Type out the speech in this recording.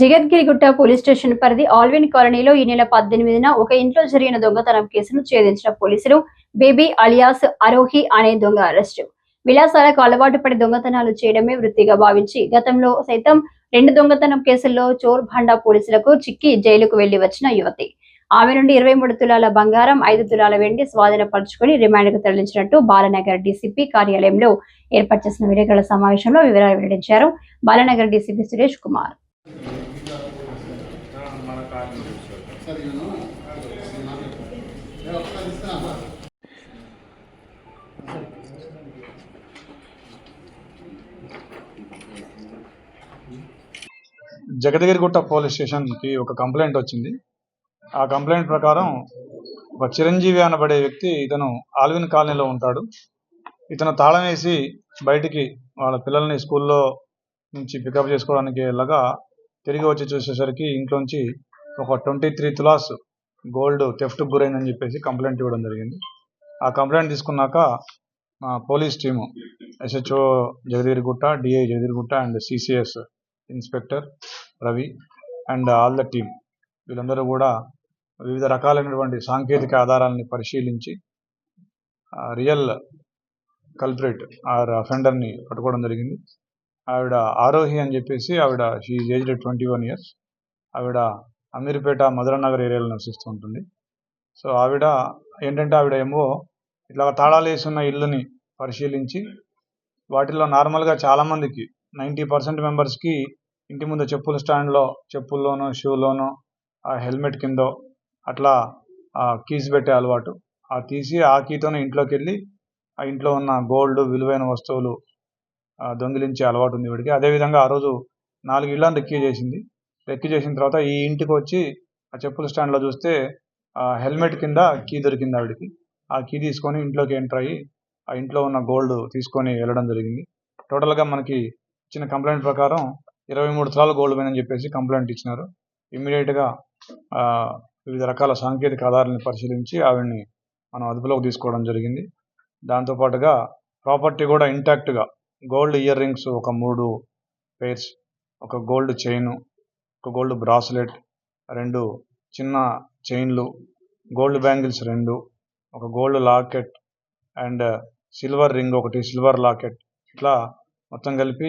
Jagadgirigutta police station పరిధి Alwyn కాలనీలో ఈ నెల పద్దెనిమిదిన ఒక ఇంట్లో జరిగిన దొంగతనం కేసును ఛేదించిన పోలీసులు బేబీ అలియాస్ అరోహి అనే దొంగ అరెస్టు. విలాసాలకు అలవాటు పడి దొంగతనాలు చేయడమే వృత్తిగా భావించి గతంలో సైతం రెండు దొంగతనం కేసుల్లో చోర్ భాండా పోలీసులకు చిక్కి జైలుకు వెళ్ళి వచ్చిన యువతి. ఆమె నుండి ఇరవై మూడు తులాల బంగారం ఐదు తులాల వెండి స్వాధీనపరుచుకుని రిమాండ్కు తరలించినట్టు బాలనగర్ డీసీపీ కార్యాలయంలో ఏర్పాటు చేసిన విలేకరుల సమావేశంలో వివరాలు వెల్లడించారు. బాలనగర్ డీసీపీ సురేష్ కుమార్. జగదగిరిగుట్ట పోలీస్ స్టేషన్కి ఒక కంప్లైంట్ వచ్చింది. ఆ కంప్లైంట్ ప్రకారం ఒక చిరంజీవి అనబడే వ్యక్తి ఇతను ఆల్విన్ కాలనీలో ఉంటాడు. ఇతను తాళం వేసి బయటికి వాళ్ళ పిల్లల్ని స్కూల్లో నుంచి పికప్ చేసుకోవడానికి వెళ్ళగా తిరిగి వచ్చి చూసేసరికి ఇంట్లోంచి ఒక ట్వంటీ త్రీ తులాస్ గోల్డ్ థెఫ్ట్ గురైందని చెప్పేసి కంప్లైంట్ ఇవ్వడం జరిగింది. ఆ కంప్లైంట్ తీసుకున్నాక మా police team SHO Jagadgirigutta DI గుట్ట and CCS inspector Ravi and all the team వీళ్ళందరూ కూడా వివిధ రకాలైనటువంటి సాంకేతిక ఆధారాలని పరిశీలించి రియల్ కల్పరేట్ ఆర్ అఫెండర్ని పట్టుకోవడం జరిగింది. ఆవిడ ఆరోహి అని చెప్పేసి ఆవిడ she aged twenty one years ఆవిడ అమీర్పేట మధురనగర్ ఏరియాలో నివసిస్తూ ఉంటుంది. సో ఆవిడ ఏంటంటే ఆవిడ ఏమో ఇట్లా తాళాలు వేసున్న ఇల్లుని పరిశీలించి వాటిలో నార్మల్గా చాలామందికి నైంటీ పర్సెంట్ మెంబర్స్కి ఇంటి ముందు చెప్పుల స్టాండ్లో చెప్పుల్లోనో షూలోనో ఆ హెల్మెట్ కిందో అట్లా కీస్ పెట్టే అలవాటు. ఆ తీసి ఆ కీతోనే ఇంట్లోకి వెళ్ళి ఆ ఇంట్లో ఉన్న గోల్డ్ విలువైన వస్తువులు దొంగిలించే అలవాటు ఉంది వీడికి. అదేవిధంగా ఆ రోజు నాలుగు ఇళ్ళని రెక్కి చేసింది. రెక్కి చేసిన తర్వాత ఈ ఇంటికి వచ్చి ఆ చెప్పుల స్టాండ్లో చూస్తే హెల్మెట్ కింద కీ దొరికింది ఆవిడికి. ఆ కీ తీసుకొని ఇంట్లోకి ఎంటర్ అయ్యి ఆ ఇంట్లో ఉన్న గోల్డ్ తీసుకొని వెళ్ళడం జరిగింది. టోటల్గా మనకి ఇచ్చిన కంప్లైంట్ ప్రకారం ఇరవై మూడు తులాల గోల్డ్ పోయిందని చెప్పేసి కంప్లైంట్ ఇచ్చినారు. ఇమ్మీడియట్గా వివిధ రకాల సాంకేతిక ఆధారాలను పరిశీలించి ఆవిడ్ని మనం అదుపులోకి తీసుకోవడం జరిగింది. దాంతోపాటుగా ప్రాపర్టీ కూడా ఇంటాక్ట్గా గోల్డ్ ఇయర్ రింగ్స్ ఒక మూడు పేర్స్ ఒక గోల్డ్ చైను ఒక గోల్డ్ బ్రాస్లెట్ రెండు చిన్న చైన్లు గోల్డ్ బ్యాంగిల్స్ రెండు ఒక gold locket and silver ring ఒకటి సిల్వర్ లాకెట్. ఇట్లా మొత్తం కలిపి